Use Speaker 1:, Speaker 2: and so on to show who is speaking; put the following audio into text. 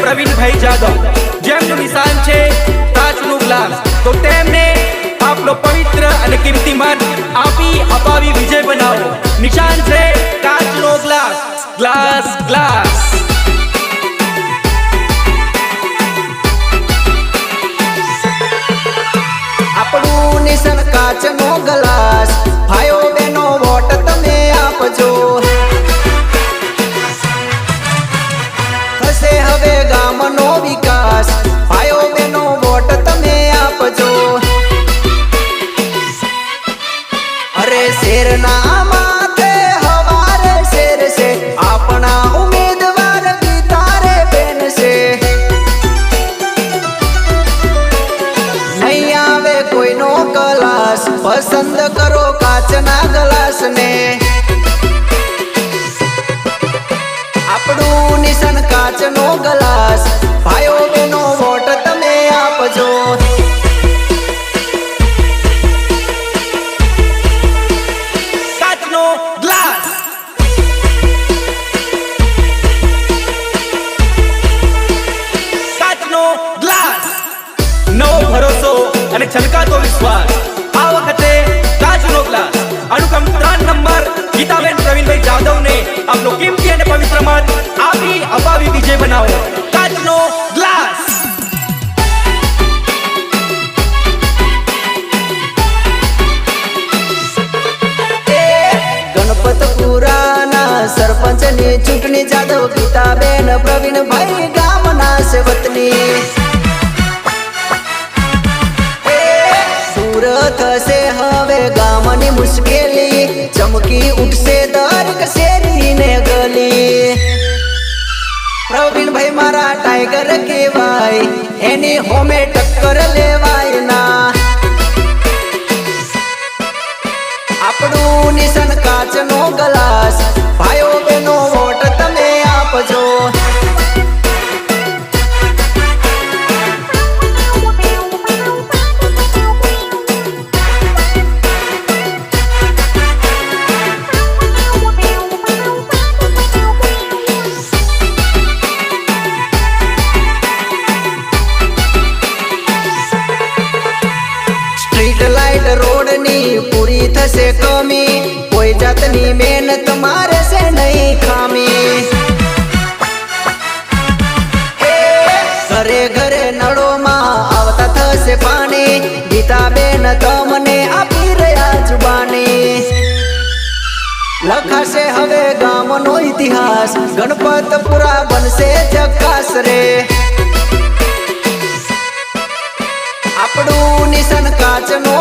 Speaker 1: પ્રવીણભાઈ જાદવ. જેમનું નિશાન છે કાચનું ગ્લાસ. તો તેમને આપનો પવિત્ર અને કિંમતીમાન આપી અપાવી વિજય બનાવો. નિશાન છે કાચનો ગ્લાસ. Glass glass.
Speaker 2: આપણું નિશાન કાચનો પસંદ કરો કાચના ગ્લાસ ને આપણું નિશાન કાચનો ગ્લાસ. ભાઈઓ
Speaker 1: અને છલકાતો વિશ્વાસ. આ વખતે કાચનો ગ્લાસ. ત્રણ નંબર. ગીતાબેન પ્રવીણભાઈ જાદવને આપનો કિંમતી અને પવિત્ર મત આપી અપાવી વિજય બનાવો. કાચનો ગ્લાસ.
Speaker 2: ગણપતપુરાના સરપંચની ચૂંટણી જાદવ ગીતાબેન પ્રવીણભાઈ દૂર થશે હવે ગામની મુશ્કેલી. ચમકી ઉઠશે દરેક શેરી ને ગલી. પ્રવીણભાઈ મારા ટાઈગર કહેવાય, એની હોમે ટક્કર લેવાય ના. આપણું નિશન કાચનો ગ્લાસ, ભાઈઓ કુળની પૂરી થશે કમી. કોઈ જાતની મહેનત મારે છે નહીં ખામી. ઘરે ઘરે નળોમાં આવતા થશે પાણી. ગીતા બેન તમને આપી રહ્યા જુબાની લખાશે હવે ગામનો ઇતિહાસ. ગણપતપુરા બનશે ચકાસ રે. આપણું નિશન કાચનો